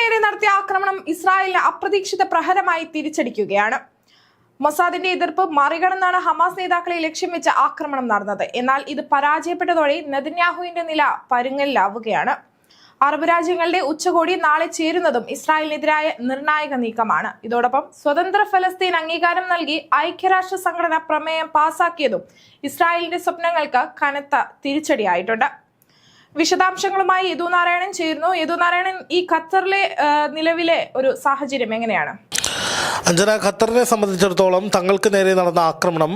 നേരെ നടത്തിയ ആക്രമണം ഇസ്രായേലിന് അപ്രതീക്ഷിത പ്രഹരമായി തിരിച്ചടിക്കുകയാണ്. മൊസാദിന്റെ എതിർപ്പ് മറികടന്നാണ് ഹമാസ് നേതാക്കളെ ലക്ഷ്യം വെച്ച് ആക്രമണം നടന്നത്. എന്നാൽ ഇത് പരാജയപ്പെട്ടതോടെ നെതന്യാഹുവിന്റെ നില പരുങ്ങലിലാവുകയാണ്. അറബ് രാജ്യങ്ങളുടെ ഉച്ചകോടി നാളെ ചേരുന്നതും ഇസ്രായേലിനെതിരായ നിർണായക നീക്കമാണ്. ഇതോടൊപ്പം സ്വതന്ത്ര ഫലസ്തീൻ അംഗീകാരം നൽകി ഐക്യരാഷ്ട്ര സംഘടന പ്രമേയം പാസാക്കിയതും ഇസ്രായേലിന്റെ സ്വപ്നങ്ങൾക്ക് കനത്ത തിരിച്ചടിയായിട്ടുണ്ട്. വിശദാംശങ്ങളുമായി യദു നാരായണൻ ചേരുന്നു. യദു നാരായണൻ ഈ ഖത്തറിലെ നിലവിലെ ഒരു സാഹചര്യം എങ്ങനെയാണ്? അഞ്ജന ഖത്തറിനെ സംബന്ധിച്ചിടത്തോളം തങ്ങൾക്ക് നേരെ നടന്ന ആക്രമണം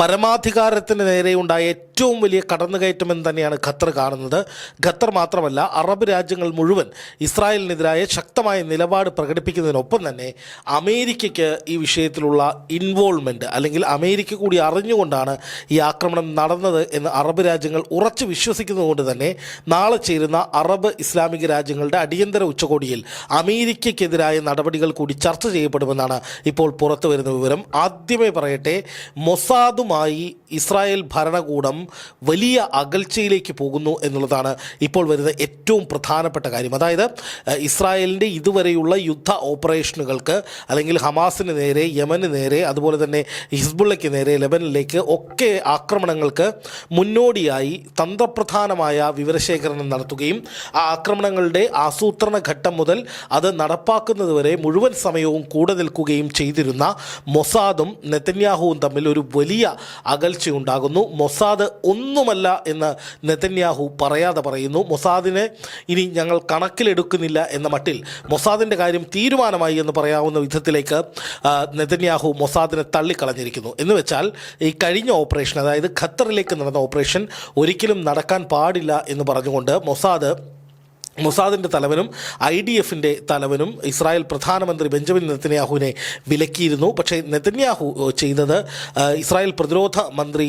പരമാധികാരത്തിന് നേരെ ഉണ്ടായ ഏറ്റവും വലിയ കടന്നുകയറ്റമെന്ന് തന്നെയാണ് ഖത്തർ കാണുന്നത്. ഖത്തർ മാത്രമല്ല അറബ് രാജ്യങ്ങൾ മുഴുവൻ ഇസ്രായേലിനെതിരായ ശക്തമായ നിലപാട് പ്രകടിപ്പിക്കുന്നതിനൊപ്പം തന്നെ അമേരിക്കയ്ക്ക് ഈ വിഷയത്തിലുള്ള ഇൻവോൾവ്മെന്റ് അല്ലെങ്കിൽ അമേരിക്ക കൂടി അറിഞ്ഞുകൊണ്ടാണ് ഈ ആക്രമണം നടന്നത് എന്ന് അറബ് രാജ്യങ്ങൾ ഉറച്ചു വിശ്വസിക്കുന്നതുകൊണ്ട് തന്നെ നാളെ ചേരുന്ന അറബ് ഇസ്ലാമിക രാജ്യങ്ങളുടെ അടിയന്തര ഉച്ചകോടിയിൽ അമേരിക്കയ്ക്കെതിരായ നടപടികൾ കൂടി ചർച്ച ചെയ്യപ്പെടുമെന്നാണ് ഇപ്പോൾ പുറത്തു വരുന്ന വിവരം. ആദ്യമേ പറയട്ടെ മൊസാദുമായി ഇസ്രായേൽ ഭരണകൂടം വലിയ അകൽച്ചയിലേക്ക് പോകുന്നു എന്നുള്ളതാണ് ഇപ്പോൾ വരുന്ന ഏറ്റവും പ്രധാനപ്പെട്ട കാര്യം. അതായത് ഇസ്രായേലിന്റെ ഇതുവരെയുള്ള യുദ്ധ ഓപ്പറേഷനുകൾക്ക് അല്ലെങ്കിൽ ഹമാസിന് നേരെ യമന് നേരെ അതുപോലെ തന്നെ ഹിസ്ബുള്ളയ്ക്ക് നേരെ ലെബനിലേക്ക് ഒക്കെ ആക്രമണങ്ങൾക്ക് മുന്നോടിയായി തന്ത്രപ്രധാനമായ വിവരശേഖരണം നടത്തുകയും ആ ആക്രമണങ്ങളുടെ ആസൂത്രണ ഘട്ടം മുതൽ അത് നടപ്പാക്കുന്നതുവരെ മുഴുവൻ സമയവും കൂടെ നിൽക്കുകയും ചെയ്തിരുന്ന മൊസാദും നെത്തന്യാഹുവും തമ്മിൽ ഒരു വലിയ അകൽച്ചയുണ്ടാകുന്നു. മൊസാദ് ഒന്നുമല്ല എന്ന് നെതന്യാഹു പറയാതെ പറയുന്നു. മൊസാദിനെ ഇനി ഞങ്ങൾ കണക്കിലെടുക്കുന്നില്ല എന്ന മട്ടിൽ മൊസാദിന്റെ കാര്യം തീരുമാനമായി എന്ന് പറയാവുന്ന വിധത്തിലേക്ക് നെതന്യാഹു മൊസാദിനെ തള്ളിക്കളഞ്ഞിരിക്കുന്നു. എന്ന് വെച്ചാൽ ഈ കഴിഞ്ഞ ഓപ്പറേഷൻ അതായത് ഖത്തറിലേക്ക് നടന്ന ഓപ്പറേഷൻ ഒരിക്കലും നടക്കാൻ പാടില്ല എന്ന് പറഞ്ഞുകൊണ്ട് മൊസാദ് മൊസാദിന്റെ തലവനും ഐ ഡി എഫിന്റെ തലവനും ഇസ്രായേൽ പ്രധാനമന്ത്രി ബെഞ്ചമിൻ നെതന്യാഹുവിനെ വിലക്കിയിരുന്നു. പക്ഷേ നെതന്യാഹു ചെയ്തത് ഇസ്രായേൽ പ്രതിരോധ മന്ത്രി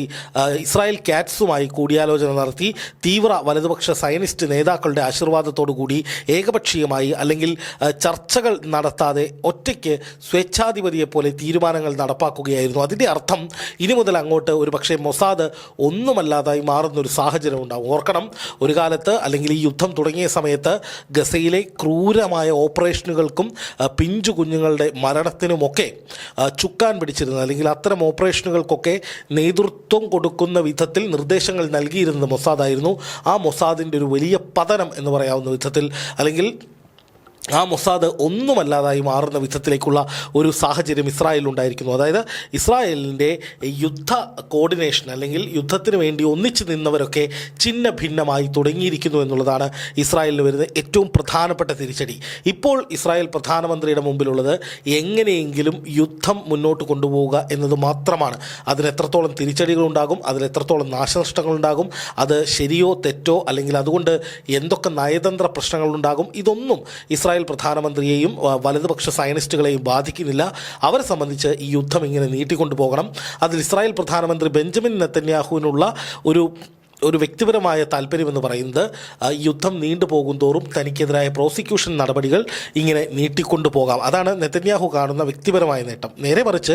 ഇസ്രായേൽ കാറ്റ്സുമായി കൂടിയാലോചന നടത്തി. തീവ്ര വലതുപക്ഷ സയനിസ്റ്റ് നേതാക്കളുടെ ആശീർവാദത്തോടു കൂടി ഏകപക്ഷീയമായി അല്ലെങ്കിൽ ചർച്ചകൾ നടത്താതെ ഒറ്റയ്ക്ക് സ്വേച്ഛാധിപതിയെ പോലെ തീരുമാനങ്ങൾ നടപ്പാക്കുകയായിരുന്നു. അതിന്റെ അർത്ഥം ഇനി മുതൽ അങ്ങോട്ട് ഒരു പക്ഷേ മൊസാദ് ഒന്നുമല്ലാതായി മാറുന്നൊരു സാഹചര്യം ഉണ്ടാവും. ഓർക്കണം ഒരു കാലത്ത് അല്ലെങ്കിൽ ഈ യുദ്ധം തുടങ്ങിയ സമയത്ത് ഗസയിലെ ക്രൂരമായ ഓപ്പറേഷനുകൾക്കും പിഞ്ചു കുഞ്ഞുങ്ങളുടെ മരണത്തിനുമൊക്കെ ചുക്കാൻ പിടിച്ചിരുന്നത് അല്ലെങ്കിൽ അത്തരം ഓപ്പറേഷനുകൾക്കൊക്കെ നേതൃത്വം കൊടുക്കുന്ന വിധത്തിൽ നിർദ്ദേശങ്ങൾ നൽകിയിരുന്നത് മൊസാദായിരുന്നു. ആ മൊസാദിന്റെ ഒരു വലിയ പതനം എന്ന് പറയാവുന്ന വിധത്തിൽ അല്ലെങ്കിൽ ആ മൊസാദ് ഒന്നുമല്ലാതായി മാറുന്ന വിധത്തിലേക്കുള്ള ഒരു സാഹചര്യം ഇസ്രായേലിൽ ഉണ്ടായിരിക്കുന്നു അതായത് ഇസ്രായേലിന്റെ യുദ്ധ കോർഡിനേഷൻ അല്ലെങ്കിൽ യുദ്ധത്തിന് വേണ്ടി ഒന്നിച്ചു നിന്നവരൊക്കെ ചിഹ്ന ഭിന്നമായി തുടങ്ങിയിരിക്കുന്നു എന്നുള്ളതാണ് ഇസ്രായേലിന് വരുന്ന ഏറ്റവും പ്രധാനപ്പെട്ട തിരിച്ചടി. ഇപ്പോൾ ഇസ്രായേൽ പ്രധാനമന്ത്രിയുടെ മുമ്പിലുള്ളത് എങ്ങനെയെങ്കിലും യുദ്ധം മുന്നോട്ട് കൊണ്ടുപോവുക എന്നത് മാത്രമാണ്. അതിലെത്രത്തോളം തിരിച്ചടികളുണ്ടാകും അതിലെത്രത്തോളം നാശനഷ്ടങ്ങളുണ്ടാകും അത് ശരിയോ തെറ്റോ അല്ലെങ്കിൽ അതുകൊണ്ട് എന്തൊക്കെ നയതന്ത്ര പ്രശ്നങ്ങളുണ്ടാകും ഇതൊന്നും ഇസ്രായേൽ പ്രധാനമന്ത്രിയെയും വലതുപക്ഷ സയനിസ്റ്റുകളെയും ബാധിക്കുന്നില്ല. അവരെ സംബന്ധിച്ച് ഈ യുദ്ധം ഇങ്ങനെ നീട്ടിക്കൊണ്ടു പോകണം അതിൽ ഇസ്രായേൽ പ്രധാനമന്ത്രി ബെഞ്ചമിൻ നെത്തന്യാഹുവിനുള്ള ഒരു ഒരു വ്യക്തിപരമായ താല്പര്യമെന്ന് പറയുന്നത് യുദ്ധം നീണ്ടുപോകും തോറും തനിക്കെതിരായ പ്രോസിക്യൂഷൻ നടപടികൾ ഇങ്ങനെ നീട്ടിക്കൊണ്ടു പോകാം അതാണ് നെത്തന്യാഹു കാണുന്ന വ്യക്തിപരമായ നേട്ടം. നേരെ മറിച്ച്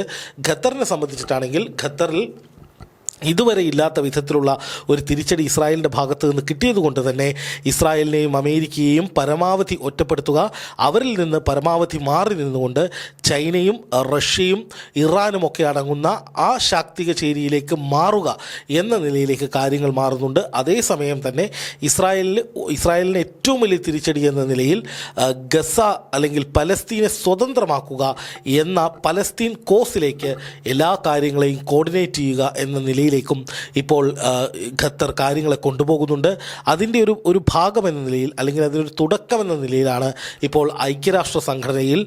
ഖത്തറിനെ സംബന്ധിച്ചിട്ടാണെങ്കിൽ ഖത്തറിൽ ഇതുവരെ ഇല്ലാത്ത വിധത്തിലുള്ള ഒരു തിരിച്ചടി ഇസ്രായേലിന്റെ ഭാഗത്ത് നിന്ന് കിട്ടിയതുകൊണ്ട് തന്നെ ഇസ്രായേലിനെയും അമേരിക്കയെയും പരമാവധി ഒറ്റപ്പെടുത്തുക അവരിൽ നിന്ന് പരമാവധി മാറി നിന്നുകൊണ്ട് ചൈനയും റഷ്യയും ഇറാനും ഒക്കെ അടങ്ങുന്ന ആ ശാക്തിക ചേരിയിലേക്ക് മാറുക എന്ന നിലയിലേക്ക് കാര്യങ്ങൾ മാറുന്നുണ്ട്. അതേസമയം തന്നെ ഇസ്രായേലിന് ഇസ്രായേലിന് ഏറ്റവും വലിയ തിരിച്ചടി എന്ന നിലയിൽ ഗസ അല്ലെങ്കിൽ പലസ്തീനെ സ്വതന്ത്രമാക്കുക എന്ന പലസ്തീൻ കോസിലേക്ക് എല്ലാ കാര്യങ്ങളെയും കോർഡിനേറ്റ് ചെയ്യുക എന്ന നിലയിലേക്കും ഇപ്പോൾ ഖത്തർ കാര്യങ്ങളെ കൊണ്ടുപോകുന്നുണ്ട്. അതിന്റെ ഒരു ഒരു ഭാഗം എന്ന നിലയിൽ അല്ലെങ്കിൽ അതിനൊരു തുടക്കം എന്ന നിലയിലാണ് ഇപ്പോൾ ഐക്യരാഷ്ട്ര സംഘടനയിൽ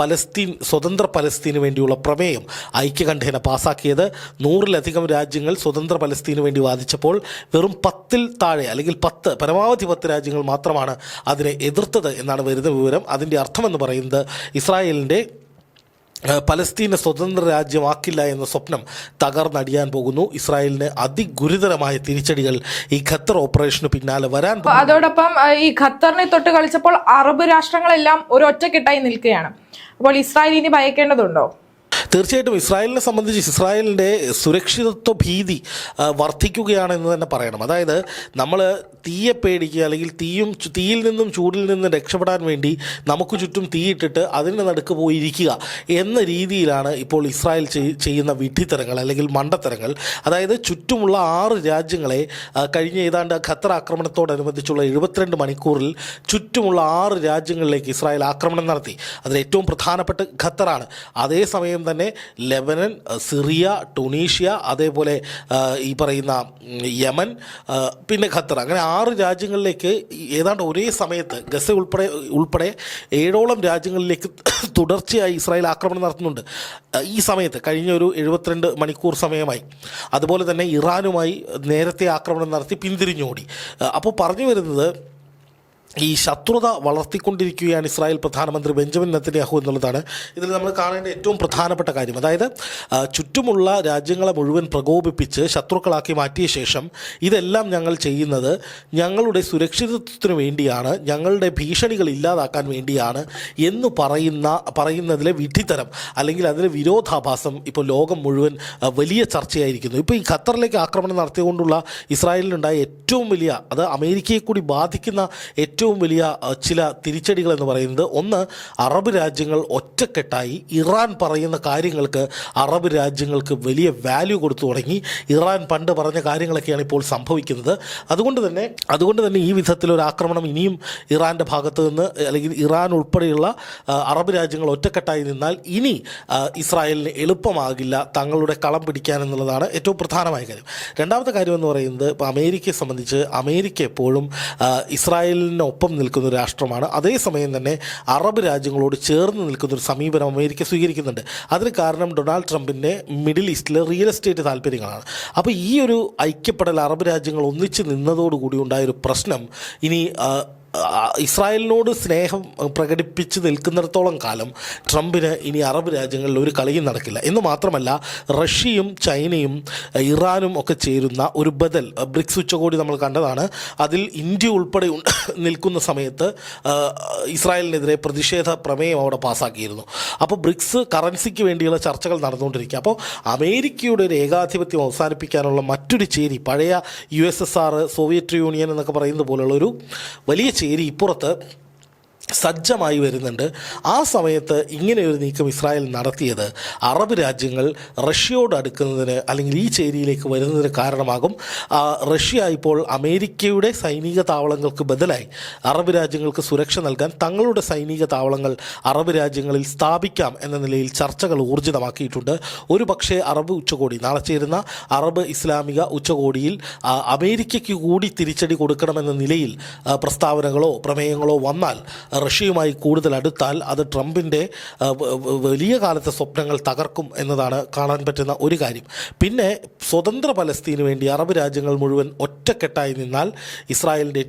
പലസ്തീൻ സ്വതന്ത്ര പലസ്തീന് വേണ്ടിയുള്ള പ്രമേയം ഐക്യകണ്ഠേന പാസാക്കിയത്. നൂറിലധികം രാജ്യങ്ങൾ സ്വതന്ത്ര പലസ്തീന് വേണ്ടി വാദിച്ചപ്പോൾ വെറും പത്തിൽ താഴെ അല്ലെങ്കിൽ പത്ത് പരമാവധി പത്ത് രാജ്യങ്ങൾ മാത്രമാണ് അതിനെ എതിർത്തത് എന്നാണ് വരുന്ന വിവരം. അതിന്റെ അർത്ഥമെന്ന് പറയുന്നത് ഇസ്രായേലിന്റെ പലസ്തീനെ സ്വതന്ത്ര രാജ്യമാക്കില്ല എന്ന സ്വപ്നം തകർന്നടിയാൻ പോകുന്നു. ഇസ്രായേലിന് അതിഗുരുതരമായ തിരിച്ചടികൾ ഈ ഖത്തർ ഓപ്പറേഷന് പിന്നാലെ വരാൻ അതോടൊപ്പം ഈ ഖത്തറിനെ തൊട്ട് കളിച്ചപ്പോൾ അറബ് രാഷ്ട്രങ്ങളെല്ലാം ഒരു ഒറ്റക്കെട്ടായി നിൽക്കുകയാണ്. അപ്പോൾ ഇസ്രായേൽ ഇനി ഭയക്കേണ്ടതുണ്ടോ? തീർച്ചയായിട്ടും ഇസ്രായേലിനെ സംബന്ധിച്ച് ഇസ്രായേലിന്റെ സുരക്ഷിതത്വ ഭീതി വർദ്ധിക്കുകയാണെന്ന് തന്നെ പറയണം. അതായത് നമ്മൾ തീയെ പേടിക്കുക അല്ലെങ്കിൽ തീയും തീയിൽ നിന്നും ചൂടിൽ നിന്നും രക്ഷപ്പെടാൻ വേണ്ടി നമുക്ക് ചുറ്റും തീയിട്ടിട്ട് അതിന്റെ നടുക്ക് പോയിരിക്കുക എന്ന രീതിയിലാണ് ഇപ്പോൾ ഇസ്രായേൽ ചെയ്യുന്ന വിഡ്ഢിത്തരങ്ങൾ അല്ലെങ്കിൽ മണ്ടത്തരങ്ങൾ. അതായത് ചുറ്റുമുള്ള ആറ് രാജ്യങ്ങളെ ആ, കഴിഞ്ഞ ഏതാണ്ട് ഖത്തർ ആക്രമണത്തോടനുബന്ധിച്ചുള്ള എഴുപത്തിരണ്ട് മണിക്കൂറിൽ ചുറ്റുമുള്ള ആറ് രാജ്യങ്ങളിലേക്ക് ഇസ്രായേൽ ആക്രമണം നടത്തി. അതിൽ ഏറ്റവും പ്രധാനപ്പെട്ട ഖത്തറാണ്. അതേസമയം തന്നെ ലെബനൻ സിറിയ ടുണീഷ്യ അതേപോലെ ഈ പറയുന്ന യമൻ പിന്നെ ഖത്തർ. അങ്ങനെ ആറ് രാജ്യങ്ങളിലേക്ക് ഏതാണ്ട് ഒരേ സമയത്ത് ഗസ ഉൾപ്പെടെ ഉൾപ്പെടെ ഏഴോളം രാജ്യങ്ങളിലേക്ക് തുടർച്ചയായി ഇസ്രായേൽ ആക്രമണം നടത്തുന്നുണ്ട്. ഈ സമയത്ത് കഴിഞ്ഞ ഒരു എഴുപത്തിരണ്ട് മണിക്കൂർ സമയമായി. അതുപോലെ തന്നെ ഇറാനുമായി നേരത്തെ ആക്രമണം നടത്തി പിന്തിരിഞ്ഞോടി. അപ്പോൾ പറഞ്ഞു വരുന്നത് ഈ ശത്രുത വളർത്തിക്കൊണ്ടിരിക്കുകയാണ് ഇസ്രായേൽ പ്രധാനമന്ത്രി ബെഞ്ചമിൻ നെത്തന്യാഹു എന്നുള്ളതാണ്. ഇതിൽ നമ്മൾ കാണേണ്ട ഏറ്റവും പ്രധാനപ്പെട്ട കാര്യം. അതായത് ചുറ്റുമുള്ള രാജ്യങ്ങളെ മുഴുവൻ പ്രകോപിപ്പിച്ച് ശത്രുക്കളാക്കി മാറ്റിയ ശേഷം ഇതെല്ലാം ഞങ്ങൾ ചെയ്യുന്നത് ഞങ്ങളുടെ സുരക്ഷിതത്വത്തിന് വേണ്ടിയാണ് ഞങ്ങളുടെ ഭീഷണികൾ ഇല്ലാതാക്കാൻ വേണ്ടിയാണ് എന്ന് പറയുന്ന പറയുന്നതിലെ വിധിതരം അല്ലെങ്കിൽ അതിലെ വിരോധാഭാസം ഇപ്പോൾ ലോകം മുഴുവൻ വലിയ ചർച്ചയായിരിക്കുന്നു. ഇപ്പോൾ ഈ ഖത്തറിലേക്ക് ആക്രമണം നടത്തിയതുകൊണ്ടുള്ള ഇസ്രായേലിനുണ്ടായ ഏറ്റവും വലിയ അത് അമേരിക്കയെ കൂടി ബാധിക്കുന്ന ഏറ്റവും വലിയ ചില തിരിച്ചടികൾ എന്ന് പറയുന്നത് ഒന്ന് അറബ് രാജ്യങ്ങൾ ഒറ്റക്കെട്ടായി. ഇറാൻ പറയുന്ന കാര്യങ്ങൾക്ക് അറബ് രാജ്യങ്ങൾക്ക് വലിയ വാല്യൂ കൊടുത്തു തുടങ്ങി. ഇറാൻ പണ്ട് പറഞ്ഞ കാര്യങ്ങളൊക്കെയാണ് ഇപ്പോൾ സംഭവിക്കുന്നത്. അതുകൊണ്ട് തന്നെ അതുകൊണ്ട് തന്നെ ഈ വിധത്തിലൊരു ആക്രമണം ഇനിയും ഇറാന്റെ ഭാഗത്ത് നിന്ന് അല്ലെങ്കിൽ ഇറാൻ ഉൾപ്പെടെയുള്ള അറബ് രാജ്യങ്ങൾ ഒറ്റക്കെട്ടായി നിന്നാൽ ഇനി ഇസ്രായേലിന് എളുപ്പമാകില്ല തങ്ങളുടെ കളം പിടിക്കാൻ എന്നുള്ളതാണ് ഏറ്റവും പ്രധാനമായ കാര്യം. രണ്ടാമത്തെ കാര്യം എന്ന് പറയുന്നത് ഇപ്പോൾ അമേരിക്കയെ സംബന്ധിച്ച് അമേരിക്ക എപ്പോഴും ആ, ഇസ്രായേലിനൊപ്പം നിൽക്കുന്ന രാഷ്ട്രമാണ്. അതേസമയം തന്നെ അറബ് രാജ്യങ്ങളോട് ചേർന്ന് നിൽക്കുന്ന ഒരു സമീപനം അമേരിക്ക സ്വീകരിക്കുന്നുണ്ട്. അതിന് കാരണം ഡൊണാൾഡ് ട്രംപിന്റെ മിഡിൽ ഈസ്റ്റിലെ റിയൽ എസ്റ്റേറ്റ് താല്പര്യങ്ങളാണ്. അപ്പോൾ ഈ ഒരു ഐക്യപ്പെടൽ അറബ് രാജ്യങ്ങൾ ഒന്നിച്ച് നിന്നതോടുകൂടി ഉണ്ടായൊരു പ്രശ്നം ഇനി ഇസ്രായേലിനോട് സ്നേഹം പ്രകടിപ്പിച്ച് നിൽക്കുന്നിടത്തോളം കാലം ട്രംപിന് ഇനി അറബ് രാജ്യങ്ങളിൽ ഒരു കളിയും നടക്കില്ല. എന്ന് മാത്രമല്ല റഷ്യയും ചൈനയും ഇറാനും ഒക്കെ ചേരുന്ന ഒരു ബദൽ ബ്രിക്സ് ഉച്ചകോടി നമ്മൾ കണ്ടതാണ്. അതിൽ ഇന്ത്യ ഉൾപ്പെടെ നിൽക്കുന്ന സമയത്ത് ഇസ്രായേലിനെതിരെ പ്രതിഷേധ പ്രമേയം അവിടെ പാസ്സാക്കിയിരുന്നു അപ്പോൾ ബ്രിക്സ് കറൻസിക്ക് വേണ്ടിയുള്ള ചർച്ചകൾ നടന്നുകൊണ്ടിരിക്കുക. അപ്പോൾ അമേരിക്കയുടെ ഒരു ഏകാധിപത്യം അവസാനിപ്പിക്കാനുള്ള മറ്റൊരു ചേരി പഴയ യു സോവിയറ്റ് യൂണിയൻ എന്നൊക്കെ പറയുന്നത് പോലുള്ള ഒരു വലിയ ചേരി ഇപ്പുറത്ത് സജ്ജമായി വരുന്നുണ്ട്. ആ സമയത്ത് ഇങ്ങനെ ഒരു നീക്കം ഇസ്രായേൽ നടത്തിയത് അറബ് രാജ്യങ്ങൾ റഷ്യയോട് അടുക്കുന്നതിന് അല്ലെങ്കിൽ ഈ ചേരിയിലേക്ക് വരുന്നതിന് കാരണമാകും. റഷ്യ ഇപ്പോൾ അമേരിക്കയുടെ സൈനിക താവളങ്ങൾക്ക് ബദലായി. അറബ് രാജ്യങ്ങൾക്ക് സുരക്ഷ നൽകാൻ തങ്ങളുടെ സൈനിക താവളങ്ങൾ അറബ് രാജ്യങ്ങളിൽ സ്ഥാപിക്കാം എന്ന നിലയിൽ ചർച്ചകൾ ഊർജിതമാക്കിയിട്ടുണ്ട്. ഒരു പക്ഷേ അറബ് ഉച്ചകോടി നാളെ ചേരുന്ന അറബ് ഇസ്ലാമിക ഉച്ചകോടിയിൽ അമേരിക്കയ്ക്ക് കൂടി തിരിച്ചടി കൊടുക്കണമെന്ന നിലയിൽ പ്രസ്താവനകളോ പ്രമേയങ്ങളോ വന്നാൽ റഷ്യയുമായി കൂടുതൽ അടുത്താൽ അത് ട്രംപിന്റെ വലിയ കാലത്തെ സ്വപ്നങ്ങൾ തകർക്കും എന്നതാണ് കാണാൻ പറ്റുന്ന ഒരു കാര്യം. പിന്നെ സ്വതന്ത്ര പലസ്തീന് വേണ്ടി അറബ് രാജ്യങ്ങൾ മുഴുവൻ ഒറ്റക്കെട്ടായി നിന്നാൽ ഇസ്രായേലിന്റെ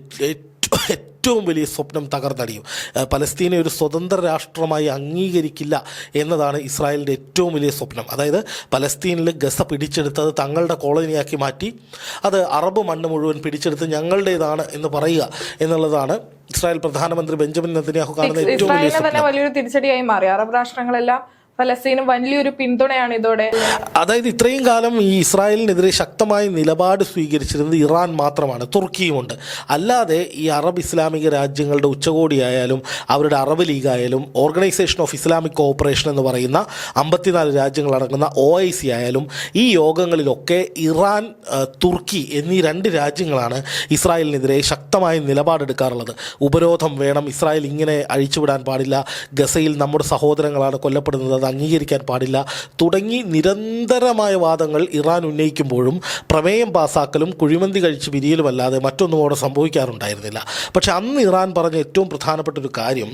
ഏറ്റവും വലിയ സ്വപ്നം തകർന്നടിയും. പലസ്തീനെ ഒരു സ്വതന്ത്ര രാഷ്ട്രമായി അംഗീകരിക്കില്ല എന്നതാണ് ഇസ്രായേലിന്റെ ഏറ്റവും വലിയ സ്വപ്നം. അതായത് പലസ്തീനിൽ ഗസ പിടിച്ചെടുത്തത് തങ്ങളുടെ കോളനിയാക്കി മാറ്റി അത് അറബ് മണ്ണ് മുഴുവൻ പിടിച്ചെടുത്ത് ഞങ്ങളുടേതാണ് എന്ന് പറയുക എന്നുള്ളതാണ് ഇസ്രായേൽ പ്രധാനമന്ത്രി ബെഞ്ചമിൻ നെതന്യാഹു കാണുന്ന ഏറ്റവും വലിയ വലിയൊരു തിരിച്ചടിയായി മാറി. അറബ് രാഷ്ട്രങ്ങളെല്ലാം ഫലസ്തീനും വലിയൊരു പിന്തുണയാണ് ഇതോടെ. അതായത് ഇത്രയും കാലം ഈ ഇസ്രായേലിനെതിരെ ശക്തമായ നിലപാട് സ്വീകരിച്ചിരുന്നത് ഇറാൻ മാത്രമാണ് തുർക്കിയുമുണ്ട്. അല്ലാതെ ഈ അറബ് ഇസ്ലാമിക രാജ്യങ്ങളുടെ ഉച്ചകോടിയായാലും അവരുടെ അറബ് ലീഗ് ആയാലും ഓർഗനൈസേഷൻ ഓഫ് ഇസ്ലാമിക് കോഓപ്പറേഷൻ എന്ന് പറയുന്ന അമ്പത്തിനാല് രാജ്യങ്ങളടങ്ങുന്ന ഒ ഐ സി ആയാലും ഈ യോഗങ്ങളിലൊക്കെ ഇറാൻ തുർക്കി എന്നീ രണ്ട് രാജ്യങ്ങളാണ് ഇസ്രായേലിനെതിരെ ശക്തമായ നിലപാടെടുക്കാറുള്ളത്. ഉപരോധം വേണം ഇസ്രായേൽ ഇങ്ങനെ അഴിച്ചുവിടാൻ പാടില്ല ഗസയിൽ നമ്മുടെ സഹോദരങ്ങളാണ് കൊല്ലപ്പെടുന്നത് അംഗീകരിക്കാൻ പാടില്ല. തുടങ്ങി നിരന്തരമായ വാദങ്ങൾ ഇറാൻ ഉന്നയിക്കുമ്പോഴും പ്രമേയം പാസാക്കലും കുഴിമന്തി കഴിച്ച് പിരിയലുമല്ലാതെ മറ്റൊന്നും അവിടെ സംഭവിക്കാറുണ്ടായിരുന്നില്ല. പക്ഷെ അന്ന് ഇറാൻ പറഞ്ഞ ഏറ്റവും പ്രധാനപ്പെട്ട ഒരു കാര്യം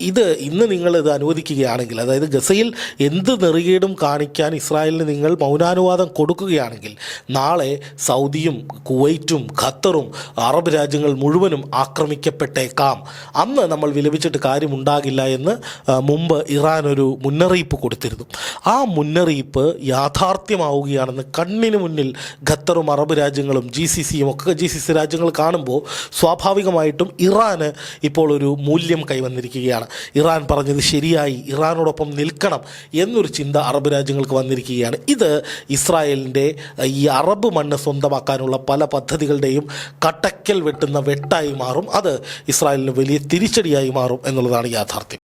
ഇത് ഇന്ന് നിങ്ങൾ ഇത് അനുവദിക്കുകയാണെങ്കിൽ അതായത് ഗസയിൽ എന്ത് നെറികേടും കാണിക്കാൻ ഇസ്രായേലിന് നിങ്ങൾ മൗനാനുവാദം കൊടുക്കുകയാണെങ്കിൽ നാളെ സൗദിയും കുവൈറ്റും ഖത്തറും അറബ് രാജ്യങ്ങൾ മുഴുവനും ആക്രമിക്കപ്പെട്ടേക്കാം. അന്ന് നമ്മൾ വിലപിച്ചിട്ട് കാര്യമുണ്ടാകില്ല എന്ന് മുമ്പ് ഇറാൻ ഒരു മുന്നറിയിപ്പ് മുന്നറിയിപ്പ് കൊടുത്തിരുന്നു. ആ മുന്നറിയിപ്പ് യാഥാർത്ഥ്യമാവുകയാണെന്ന് കണ്ണിന് മുന്നിൽ ഖത്തറും അറബ് രാജ്യങ്ങളും ജി സി സിയും ഒക്കെ ജി സി സി രാജ്യങ്ങൾ കാണുമ്പോൾ സ്വാഭാവികമായിട്ടും ഇറാന് ഇപ്പോൾ ഒരു മൂല്യം കൈവന്നിരിക്കുകയാണ്. ഇറാൻ പറഞ്ഞത് ശരിയായി ഇറാനോടൊപ്പം നിൽക്കണം എന്നൊരു ചിന്ത അറബ് രാജ്യങ്ങൾക്ക് വന്നിരിക്കുകയാണ്. ഇത് ഇസ്രായേലിന്റെ ഈ അറബ് മണ്ണ് സ്വന്തമാക്കാനുള്ള പല പദ്ധതികളുടെയും കട്ടയ്ക്കൽ വെട്ടുന്ന വെട്ടായി മാറും. അത് ഇസ്രായേലിന് വലിയ തിരിച്ചടിയായി മാറും എന്നുള്ളതാണ് യാഥാർത്ഥ്യം.